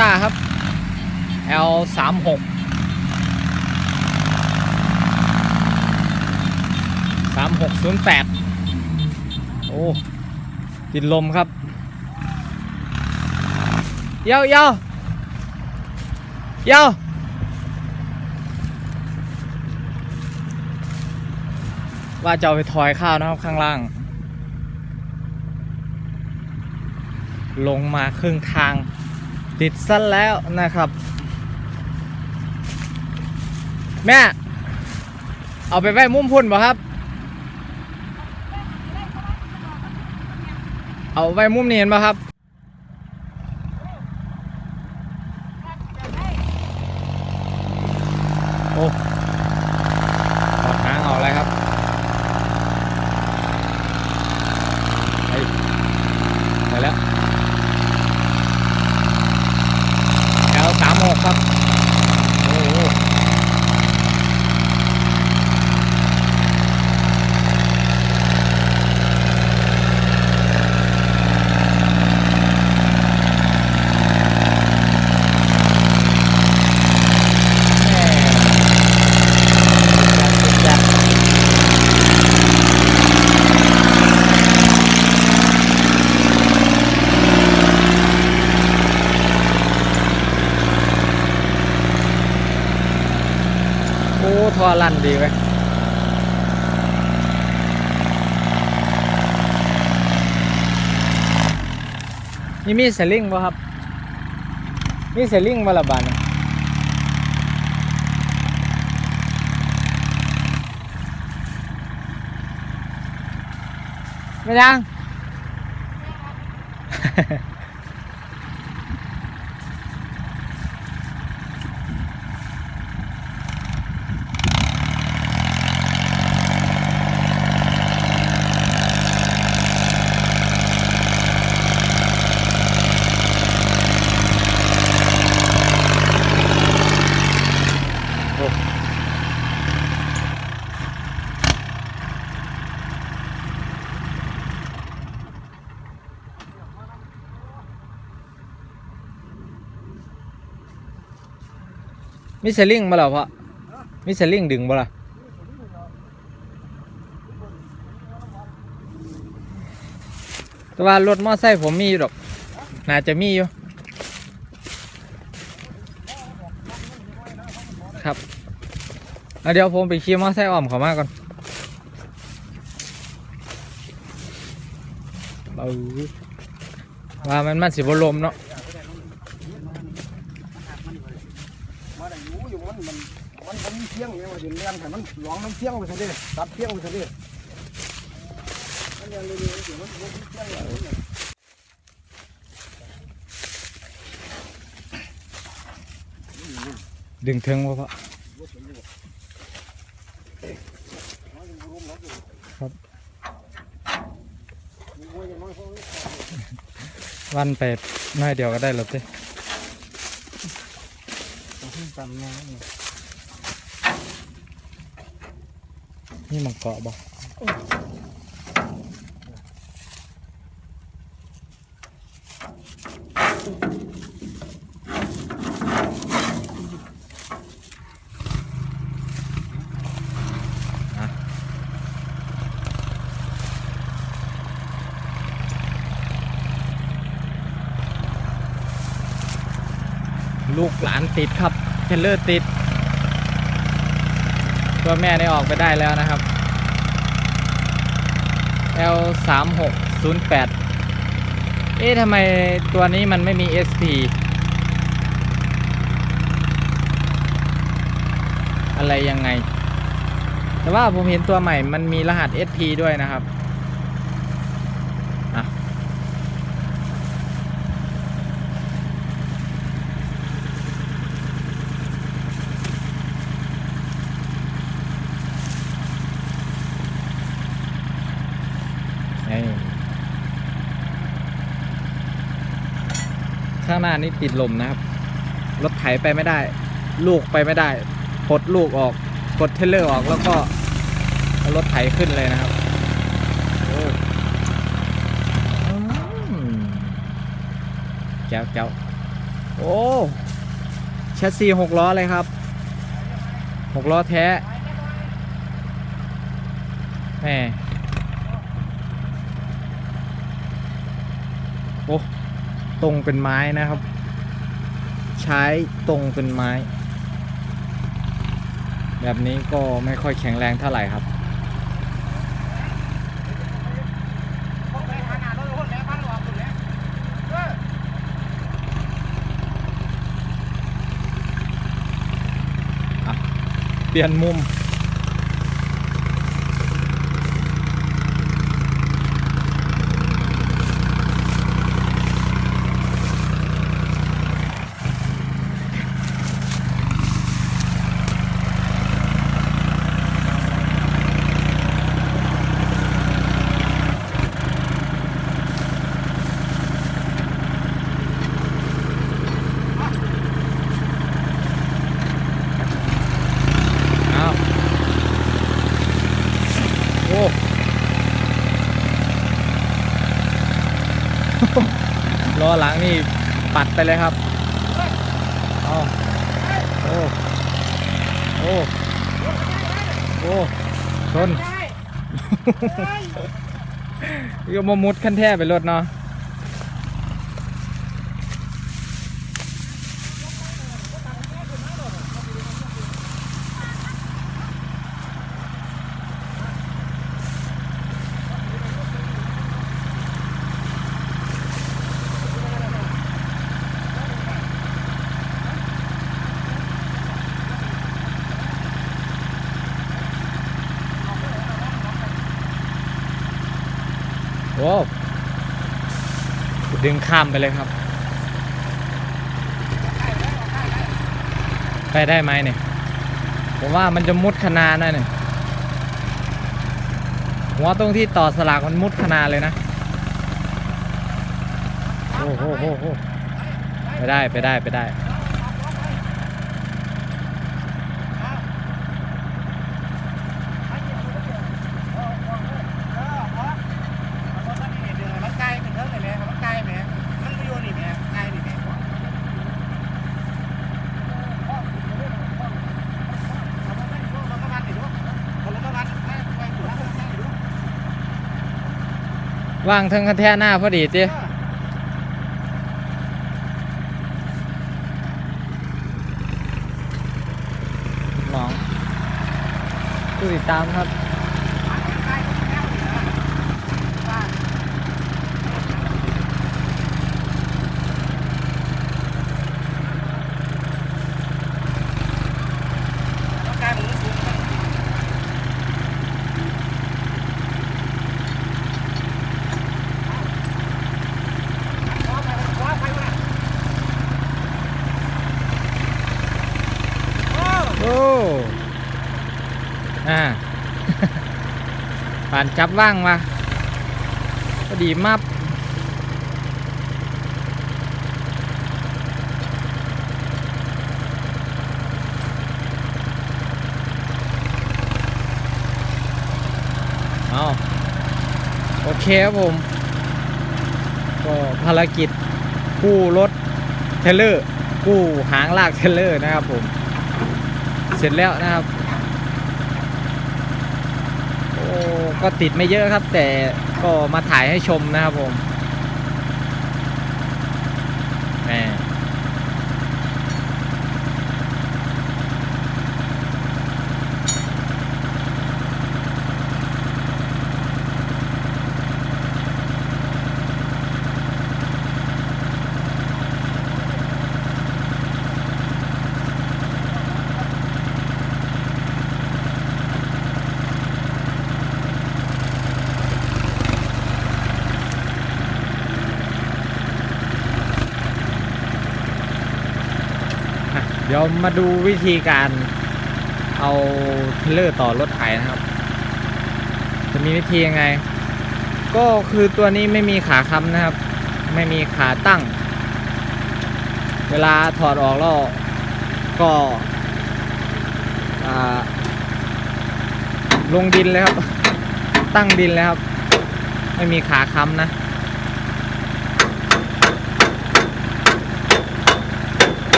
ต้าครับ L 3 6 3 6 0 8 โอ้ ติดลมครับ เยาเยาเยาว่าจะเอาไปทอยข้าวนะครับข้างล่าง ลงมาครึ่งทาง ติดสั้นแล้วนะครับ แม่ เอาไปไว้มุมพุ่นบ่ครับ เอาไว้มุมนี้เห็นบ่ครับ โอ้ถอดหางออกเลยครับไปไปแล้ว แถวสามหกครับ โอ้โหแม่สุดจัดสุดจัดโอ้ทอลั่นดีไหม นี่มีเซลิงป่ะครับ มีเซลิงมาละบาทเนี่ยไม่ยัง มีเซลลิงมาแล้วพ่อมีเซลลิงดึงบ่ล่ะแต่ว่ารถมอไซค์ผมมีอยู่ดอก น่าจะมีอยู่ ครับเเดี๋ยวผมไปขี่มอไซค์อ้อมเขามาก่อนเอาว่ามันมันสิบลมเนาะ มาได้อยู่อยู่มันมันมันมันมีเสียงอย่างว่าสิเลี้ยงให้มันหลวงมันเสียงไปซะเด้ตัดเสียงไปซะเด้มันยังเรื่อยๆสิมันมันมีเสียงอย่างนี้ดึงเทิงวะพ่อครับวันไปน้อยเดียวก็ได้แล้วเต้ ตามแนวนี่นี่มังเกาะบ่อะลูกหลานติดครับ เทรลเลอร์ติด ตัวแม่ได้ออกไปได้แล้วนะครับ L 3 6 0 8เอ๊ะทำไมตัวนี้มันไม่มี SP อะไรยังไง แต่ว่าผมเห็นตัวใหม่มันมีรหัส SP ด้วยนะครับางหน้านี่ติดลมนะครับ รถไถไปไม่ได้ ลูกไปไม่ได้ปลดลูกออกปลดเทเลอร์ออกแล้วก็รถไถขึ้นเลยนะครับโอ้อืมแจ้วแจ้วโอ้แชสซีหกล้อเลยครับหกล้อแท้แหมโอ้ ตรงเป็นไม้นะครับ ใช้ตรงเป็นไม้ แบบนี้ก็ไม่ค่อยแข็งแรงเท่าไหร่ครับ เปลี่ยนมุม อหลังนี่ปัดไปเลยครับเอาโอ้โอ้โอ้ชน ก็มามุดขั้นแท่ไปรถเนาะ ดึงข้ามไปเลยครับ ไปได้ไหมเนี่ย ผมว่ามันจะมุดขนาดนะเนี่ยหัวตรงที่ต่อสลากมันมุดขนาดเลยนะ โอ้โหโหโหไปได้ ไปได้ ไปได้ มันไกลเป็นเท่าไหร่แม่มันไกลแม่มันไปอยู่นี่แม่ไกลนี่แม่ ว่างทั้งคันแท่หน้าพอดีจีน้องผู้ติดตามครับ โอ้ อ่าผ่านจับว่างมาพอดีมับเอาโอเคครับผม ก็ภารกิจกู้รถเทรลเลอร์กู้หางลากเทรลเลอร์นะครับผม เสร็จแล้วนะครับ โอ้ ก็ติดไม่เยอะครับ แต่ก็มาถ่ายให้ชมนะครับผม เดี๋ยวมาดูวิธีการเอาเทรลเลอร์ต่อรถไถนะครับ จะมีวิธียังไง ก็คือตัวนี้ไม่มีขาค้ำนะครับ ไม่มีขาตั้ง เวลาถอดออกแล้วก็อ่าลงดินเลยครับ ตั้งดินเลยครับ ไม่มีขาค้ำนะ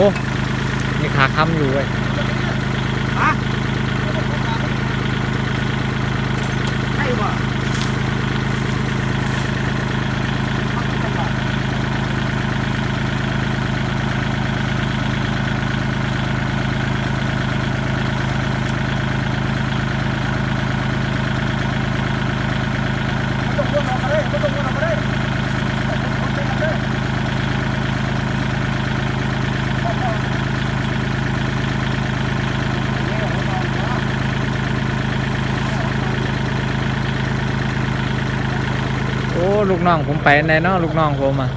อ้มีขาค้ำอยู่เว้ย ฮะใช่ป่ะ ต้องวนออกมาเลยไม่ต้องวนออกมาเลย โอ้ ลูกน้องผมไปไหนเนาะลูกน้องผมอะ